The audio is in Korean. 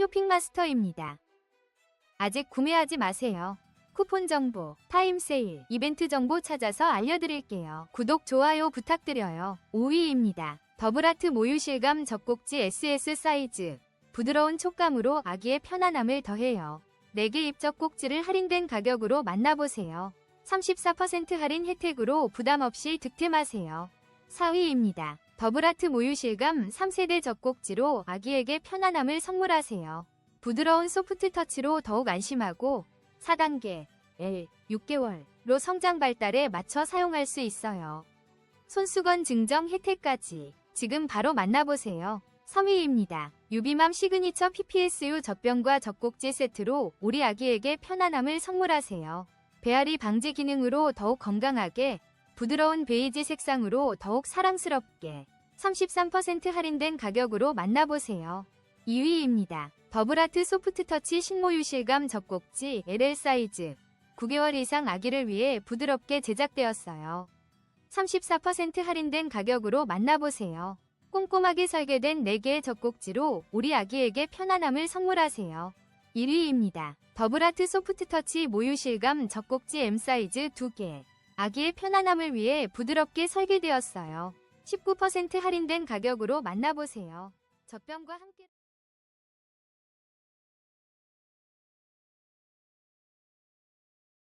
쇼핑마스터입니다. 아직 구매하지 마세요. 쿠폰 정보, 타임 세일, 이벤트 정보 찾아서 알려드릴게요. 구독, 좋아요 부탁드려요. 5위입니다. 더블아트 모유 실감 젖꼭지 SS 사이즈. 부드러운 촉감으로 아기의 편안함을 더해요. 4개 입적 꼭지를 할인된 가격으로 만나보세요. 34% 할인 혜택으로 부담 없이 득템하세요. 4위입니다. 더블아트 모유 실감 3세대 젖꼭지로 아기에게 편안함을 선물하세요. 부드러운 소프트 터치로 더욱 안심하고 4단계 L 6개월로 성장 발달에 맞춰 사용할 수 있어요. 손수건 증정 혜택까지 지금 바로 만나보세요. 3위입니다. 유비맘 시그니처 PPSU 젖병과 젖꼭지 세트로 우리 아기에게 편안함을 선물하세요. 배앓이 방지 기능으로 더욱 건강하게 부드러운 베이지 색상으로 더욱 사랑스럽게 33% 할인된 가격으로 만나보세요. 2위입니다. 더블아트 소프트터치 신모유 실감 젖꼭지 LL 사이즈 9개월 이상 아기를 위해 부드럽게 제작되었어요. 34% 할인된 가격으로 만나보세요. 꼼꼼하게 설계된 4개의 젖꼭지로 우리 아기에게 편안함을 선물하세요. 1위입니다. 더블아트 소프트터치 모유 실감 젖꼭지 M 사이즈 2개 아기의 편안함을 위해 부드럽게 설계되었어요. 19% 할인된 가격으로 만나보세요. 젖병과 함께